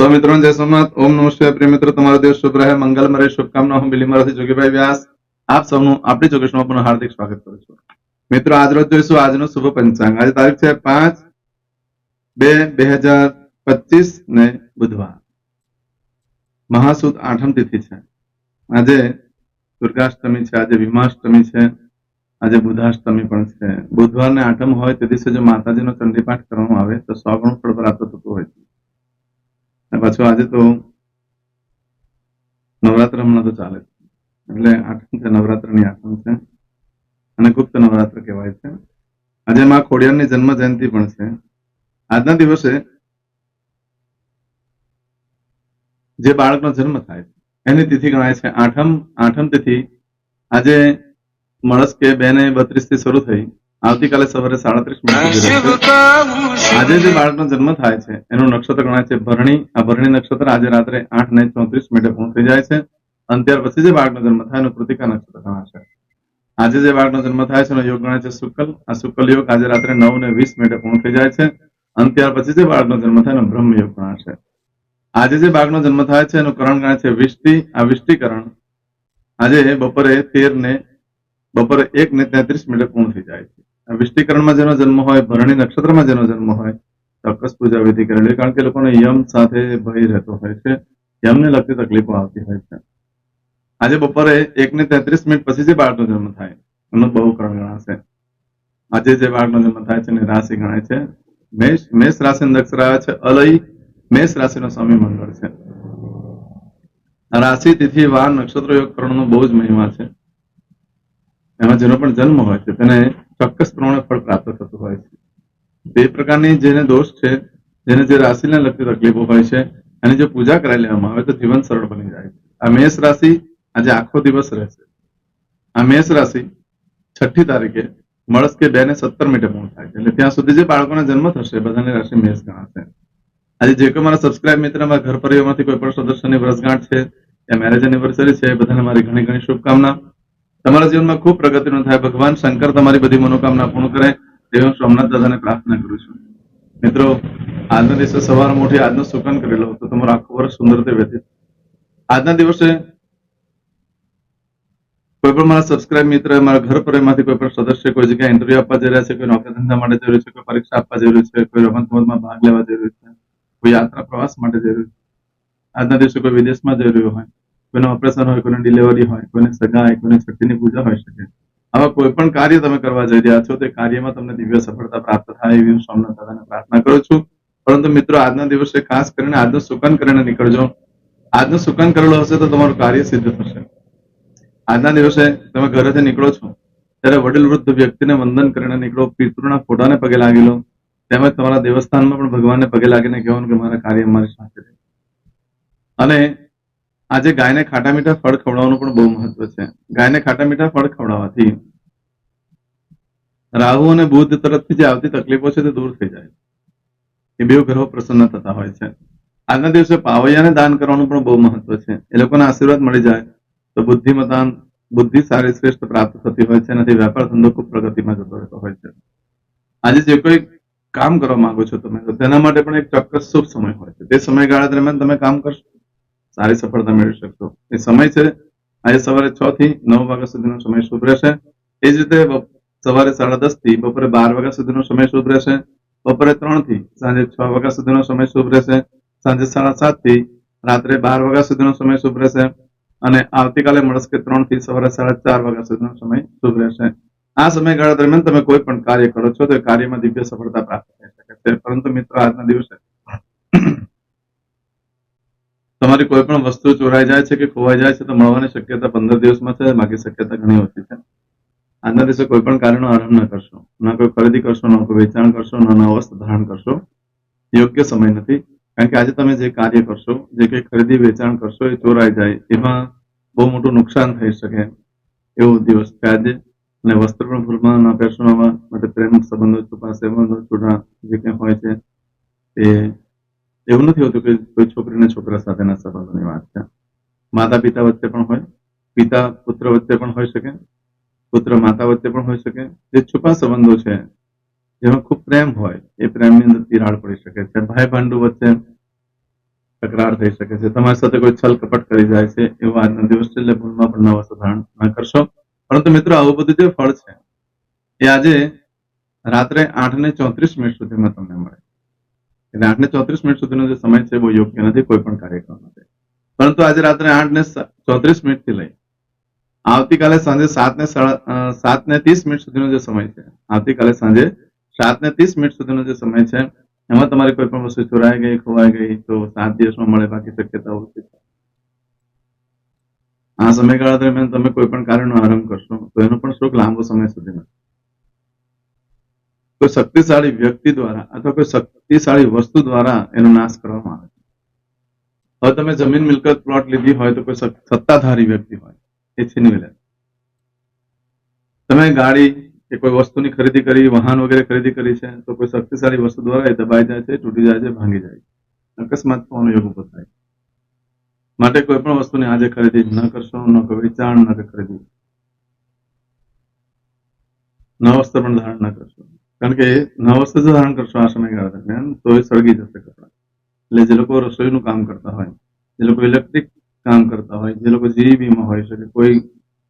સૌ મિત્રો, જય સોમનાથ. ઓમ નમઃ શિવાય. પ્રિય મિત્રો, તમારો દિવસ શુભ રહે. મંગલમય શુભકામના હું બિલીમરાથી જોગીભાઈ વ્યાસ. આપ સૌનું આપણી ચોકેશમાં પણ હાર્દિક સ્વાગત કરું છું. મિત્રો, આજ રોજ જોઈશું આજનો શુભ પંચાંગ. આજે તારીખ છે પાંચ બે બે હજાર પચીસ ને બુધવાર. મહાસુદ આઠમ તિથિ છે. આજે દુર્ગાષ્ટમી છે, આજે ભીમાષ્ટમી છે, આજે બુધાષ્ટમી પણ છે. બુધવારને આઠમ હોય તે દિવસે જો માતાજીનો ચંડીપાઠ કરવામાં આવે, તો સો ગણું ફળ પ્રાપ્ત થતું હોય છે. પાછું આજે તો નવરાત્ર હમણાં તો ચાલે છે એટલે આઠમ છે નવરાત્રની આઠમ છે અને ગુપ્ત નવરાત્ર કહેવાય છે આજે માં ખોડિયારની જન્મ જયંતિ પણ છે આજના દિવસે જે બાળકનો જન્મ થાય એની તિથિ ગણાય છે આઠમ આઠમ તિથિ આજે મળસ કે બે ને બત્રીસથી શરૂ થઈ આવતીકાલે સવારે સાડત્રીસ મિનિટ આજે જે બાળકનો જન્મ થાય છે એનું નક્ષત્ર ગણાય છે ભરણી. આ ભરણી નક્ષત્ર આજે રાત્રે આઠ ને ચોત્રીસ મિનિટે પૂર્ણ થઈ જાય છે. અને ત્યાર પછી જે બાળકનો જન્મ થાય એનું કૃતિકા નક્ષત્ર ગણાશે આજે જે બાળકનો જન્મ થાય છે એનો યોગ ગણાય છે શુક્લ. આ શુક્લ યોગ આજે રાત્રે નવ ને વીસ મિનિટે પૂર્ણ થઈ જાય છે. અને ત્યાર પછી જે બાળકનો જન્મ થાય એનો બ્રહ્મ યોગ ગણાશે આજે જે બાળકનો જન્મ થાય છે એનું કરણ ગણાય છે વિષ્ટિ. આ વિષ્ટિકરણ આજે બપોરે તેર ને બપોરે એક ને તેત્રીસ મિનિટે પૂર્ણ થઈ જાય છે. વિષ્ટિકરણમાં જેનો જન્મ હોય, ભરણી નક્ષત્રમાં જેનો જન્મ હોય, ચોક્કસ પૂજા વિધિ કરેલી, કારણ કે લોકોને યમ સાથે ભય રહેતો હોય છે. યમને લગતી તકલીફો આવતી હોય છે. આજે બપોરે એક ને તેત્રીસ મિનિટ પછી જે બાળકનો જન્મ થાય, એનું બહુ કરણ ગણાશે. આજે જે બાળકનો જન્મ થાય છે એને રાશિ ગણાય છે. મેષ મેષ રાશિ દક્ષ રહ્યા છે અલય, મેષ રાશિનો સ્વામી મંગળ છે. રાશિ, તિથિ, વાર, નક્ષત્ર યોગ કરણનો બહુ જ મહિમા છે. એમાં જેનો પણ જન્મ હોય છે, તેને ચોક્કસ પ્રમાણે ફળ પ્રાપ્ત થતું હોય છે. બે પ્રકારની જેને દોષ છે, જેને જે રાશિને લગતી તકલીફો હોય છે, એની જો પૂજા કરાવી લેવામાં આવે તો જીવન સરળ બની જાય છે. આ મેષ રાશિ આજે આખો દિવસ રહેશે. આ મેષ રાશિ છઠ્ઠી તારીખે મળસ કે બે ને સત્તર મિનિટે પૂર્ણ થાય છે. એટલે ત્યાં સુધી જે બાળકોના જન્મ થશે બધાની રાશિ મેષ ગણાશે. આજે જે કોઈ મારા સબસ્ક્રાઇબ મિત્ર, મારા ઘર પરિવારમાંથી કોઈ પણ સદસ્યની વર્ષગાંઠ છે યા મેરેજ એનિવર્સરી છે બધાને મારી ઘણી ઘણી શુભકામના. તમારા જીવનમાં ખૂબ પ્રગતિનો થાય ભગવાન શંકર તમારી બધી મનોકામના પૂર્ણ કરે. તે હું સોમનાથ દાદાને પ્રાર્થના કરું છું. મિત્રો, આજના દિવસે સવાર મોટી આજનો સુકન કરેલો તો તમારું વર્ષ સુંદર રીતે વ્યતીત. આજના દિવસે કોઈ પણ મારા સબસ્ક્રાઇબ મિત્ર, મારા ઘર પરિવારમાંથી કોઈ પણ સદસ્ય કોઈ જગ્યાએ ઇન્ટરવ્યુ આપવા જઈ રહ્યા છે, કોઈ નોકરી ધંધા માટે જઈ રહ્યું છે, કોઈ પરીક્ષા આપવા જઈ રહ્યું છે, કોઈ રમત ગમતમાં ભાગ લેવા જઈ રહ્યું છે, કોઈ યાત્રા પ્રવાસ માટે જઈ રહ્યું છે. આજના દિવસે કોઈ વિદેશમાં જઈ રહ્યું હોય. કોઈનું ઓપરેશન હોય, કોઈને ડિલિવરી હોય, કોઈને સગાઈ કોઈને છઠ્ઠીની પૂજા હોઈ શકે. આવા કોઈ પણ કાર્ય તમે કરવા જઈ રહ્યા છો, તે કાર્યમાં તમને દિવ્ય સફળતા પ્રાપ્ત થાય એવી હું સોમનાથ દાદાને પ્રાર્થના કરું છું. પરંતુ મિત્રો, આજના દિવસે ખાસ કરીને આજનું સુકન કરીને નીકળજો. આજનું સુકન કરેલું હશે તો તમારું કાર્ય સિદ્ધ થશે. આજના દિવસે તમે ઘરેથી નીકળો છો, ત્યારે વડીલ વૃદ્ધ વ્યક્તિને વંદન કરીને નીકળો, પિતૃના ફોટાને પગે લાગેલો તેમજ તમારા દેવસ્થાનમાં પણ ભગવાનને પગે લાગીને કહેવાનું કે મારા કાર્ય મારી સાથે અને આજે ગાયને ખાટા મીઠા ફળ ખવડાવવાનું પણ બહુ મહત્વ છે. ગાયને ખાટા મીઠા ફળ ખવડાવવાથી રાહુ અને બુધ તરફથી જે આવતી તકલીફો છે તે દૂર થઈ જાય. એ બે ગ્રહો પ્રસન્ન થતા હોય છે. આજના દિવસે પાવૈયાને દાન કરવાનું પણ બહુ મહત્વ છે. એ લોકોના આશીર્વાદ મળી જાય તો બુદ્ધિમતાન બુદ્ધિ સારી શ્રેષ્ઠ પ્રાપ્ત થતી હોય છે એનાથી વેપાર ધંધો ખૂબ પ્રગતિમાં જતો રહેતો હોય છે. આજે જે કોઈ કામ કરવા માંગો છો તમે તેના માટે પણ એક ચોક્કસ શુભ સમય હોય છે. તે સમયગાળા દરમિયાન તમે કામ કરશો? સારી સફળતા મેળવી શકશો. એ સમય છે, આજે સવારે છ થી નવ વાગ્યા સુધીનો સમય શુભ રહેશે. એ જ રીતે સવારે સાડા દસથી બપોરે બાર વાગ્યા સુધીનો સમય શુભ રહેશે. બપોરે ત્રણથી સાંજે છ વાગ્યા સુધીનો સમય શુભ રહેશે. સાંજે સાડા સાતથી રાત્રે બાર વાગ્યા સુધીનો સમય શુભ રહેશે. અને આવતીકાલે મળશે ત્રણથી સવારે સાડા ચાર વાગ્યા સુધીનો સમય શુભ રહેશે. આ સમયગાળા દરમિયાન તમે કોઈ પણ કાર્ય કરો છો તો કાર્યમાં દિવ્ય સફળતા પ્રાપ્ત થઈ શકે છે. પરંતુ મિત્રો, આજના દિવસે તમારી કોઈ પણ વસ્તુ ચોરાઈ જાય છે કે ખોવાઈ જાય છે, તો મળવાની શક્યતા પંદર દિવસમાં છે, બાકી શક્યતા ઘણી ઓછી છે. આજના દિવસે કોઈ પણ કાર્યનો આરંભ ન કરશો. ના કોઈ ખરીદી કરશો, ના કોઈ વેચાણ કરશો, ના નવા વસ્ત્ર ધારણ કરશો. યોગ્ય સમય નથી. કારણ કે આજે તમે જે કાર્ય કરશો, જે કંઈ ખરીદી, વેચાણ કરશો, એ ચોરાઈ જાય, એમાં બહુ મોટું નુકસાન થઈ શકે એવો દિવસ છે આજે. અને વસ્ત્ર પણ ભૂલમાં ના પહેરશો પ્રેમ સંબંધો છુપા સંબંધો છૂટા જે કંઈ હોય છે, એ એવું નથી હોતું કે કોઈ છોકરીને છોકરા સાથેના સંબંધોની વાત છે. માતા પિતા વચ્ચે પણ હોય, પિતા, પુત્ર વચ્ચે પણ હોઈ શકે, પુત્ર માતા વચ્ચે પણ હોઈ શકે. જે છુપા સંબંધો છે, જેમાં ખૂબ પ્રેમ હોય, એ પ્રેમની અંદર તિરાડ પડી શકે છે. ભાઈ ભાંડુ વચ્ચે તકરાર થઈ શકે છે. તમારી સાથે કોઈ છલ કપટ કરી જાય છે, એવો આજનો દિવસ છે ભૂલમાં પણ નવા ધારણ ન કરશો. પરંતુ મિત્રો, આવું બધું જે ફળ છે, એ આજે રાત્રે આઠ ને ચોત્રીસ મિનિટ સુધીમાં તમને મળે. એટલે આઠ ને ચોત્રીસ મિનિટ સુધીનો જે સમય છે બહુ યોગ્ય નથી કોઈ પણ કાર્યક્રમ માટે પરંતુ આજે રાત્રે આઠ ને ચોત્રીસ મિનિટથી લઈ, આવતીકાલે સાંજે સાત ને સાત ને ત્રીસ મિનિટ સુધીનો જે સમય છે, આવતીકાલે સાંજે સાત ને ત્રીસ મિનિટ સુધીનો જે સમય છે, એમાં તમારી કોઈ પણ વસ્તુ ચોરાઈ ગઈ, ખોવાઈ ગઈ, તો સાત દિવસમાં મળે બાકી શક્યતા ઓછી છે. આ સમયગાળા દરમિયાન તમે કોઈ પણ કાર્યનો આરંભ કરશો, તો એનો પણ શોખ લાંબો સમય સુધી નથી. કોઈ શક્તિશાળી વ્યક્તિ દ્વારા અથવા કોઈ શક્તિશાળી વસ્તુ દ્વારા એનો નાશ કરવામાં આવે છે. હવે તમે જમીન મિલકત પ્લોટ લીધી હોય તો કોઈ સત્તાધારી વ્યક્તિ હોય, એ છીનવી લે. તમે ગાડી કે કોઈ વસ્તુની ખરીદી કરી, વાહન વગેરે ખરીદી કરી છે, તો કોઈ શક્તિશાળી વસ્તુ દ્વારા એ દબાઈ જાય છે, તૂટી જાય છે, ભાંગી જાય છે. અકસ્માત થવાનો યોગ ઊભો થાય માટે કોઈ પણ વસ્તુની આજે ખરીદી ન કરશો, ન કોઈ વેચાણ ન ખરીદી. ન વસ્ત્ર પણ ધારણ ન કરશો. કારણ કે નવ વસ્ત્ર જો ધારણ કરશો, આ સમયગાળા દરમિયાન તો એ સળગી જશે કપડાં. એટલે જે લોકો રસોઈનું કામ કરતા હોય, જે લોકો ઇલેક્ટ્રિક કામ કરતા હોય, જે લોકો જીઈબીમાં હોય છે કે કોઈ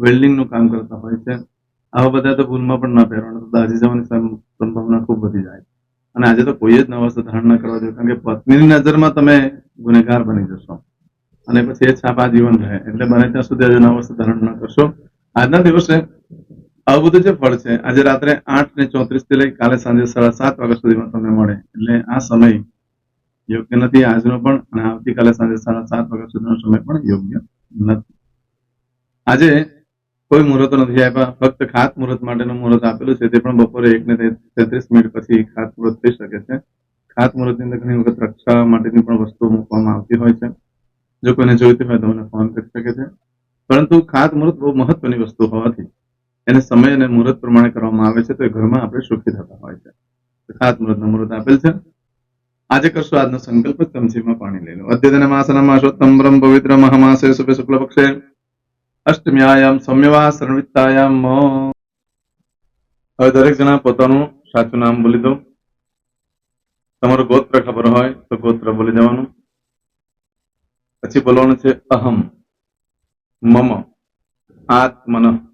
વેલ્ડિંગનું કામ કરતા હોય છે, આવા બધા તો ભૂલમાં પણ ના પહેરવાના. તો દાઝી જવાની સંભાવના ખૂબ વધી જાય અને આજે તો કોઈ જ નવ વસ્ત્ર ધારણ ન કરવા જોઈએ કારણ કે પત્નીની નજરમાં તમે ગુનેગાર બની જશો. અને પછી એ છાપ જીવન રહે. એટલે બને ત્યાં સુધી આજે નવસ્થ ધારણ ન કરશો. આજના દિવસે આવું બધું જે ફળ છે, આજે રાત્રે આઠ ને ચોત્રીસથી લઈ કાલે સાંજે સાડા સાત વાગ્યા સુધીમાં તમને મળે. એટલે આ સમય યોગ્ય નથી, આજનો પણ, અને આવતીકાલે સાંજે સાડા સાત વાગ્યા સુધીનો સમય પણ યોગ્ય નથી. આજે કોઈ મુહૂર્ત નથી આપ્યા, ફક્ત ખાત મુહૂર્ત માટેનું મુહૂર્ત આપેલું છે, તે પણ બપોરે એક ને તેત્રીસ મિનિટ પછી ખાત મુહૂર્ત થઈ શકે છે. ખાત મુહૂર્તની અંદર ઘણી વખત રક્ષા માટેની પણ વસ્તુઓ મૂકવામાં આવતી હોય છે. જો કોઈને જોઈતી હોય તો મને ફોન કરી શકે છે. પરંતુ ખાત મુહૂર્ત બહુ મહત્વની વસ્તુ હોવાથી એને સમય અને મુહૂર્ત પ્રમાણે કરવામાં આવે છે, તો એ ઘરમાં આપણે સુખી થતા હોય છે. ખાસ મુહૂર્તનું મુહૂર્ત આપેલ છે. આજે કરશો આજનો સંકલ્પ, ચમચીમાં પાણી લઈ લો. અદ્યતન માસના માસોત્તમ બ્રહ્મ પવિત્ર મહામાસે શુભે શુક્લ પક્ષે. અષ્ટમ્યાયામ સૌમ્યવા શરણવિત્તાયામ હવે દરેક જણા પોતાનું સાચું નામ બોલી દો. તમારું ગોત્ર ખબર હોય તો ગોત્ર બોલી દેવાનું. પછી બોલવાનું છે અહમ, મમ, આત્મન.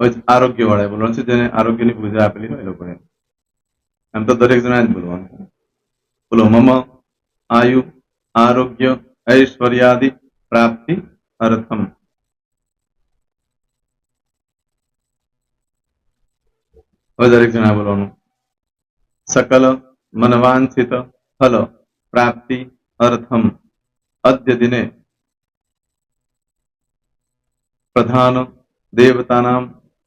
આરોગ્ય વાળા બોલવાનું છે જેને આરોગ્યની પૂજા આપેલી હોય એ લોકોને એમ તો દરેક જણા જ બોલવાનું છે બોલો મમ આયુ આરોગ્ય ઐશ્વર્યાદિ પ્રાપ્તિ અર્થમ હવે દરેક જણા બોલવાનું સકલ મનવાંછિત ફલ પ્રાપ્તિ અર્થમ અદ્ય દિને પ્રધાન દેવતાનામ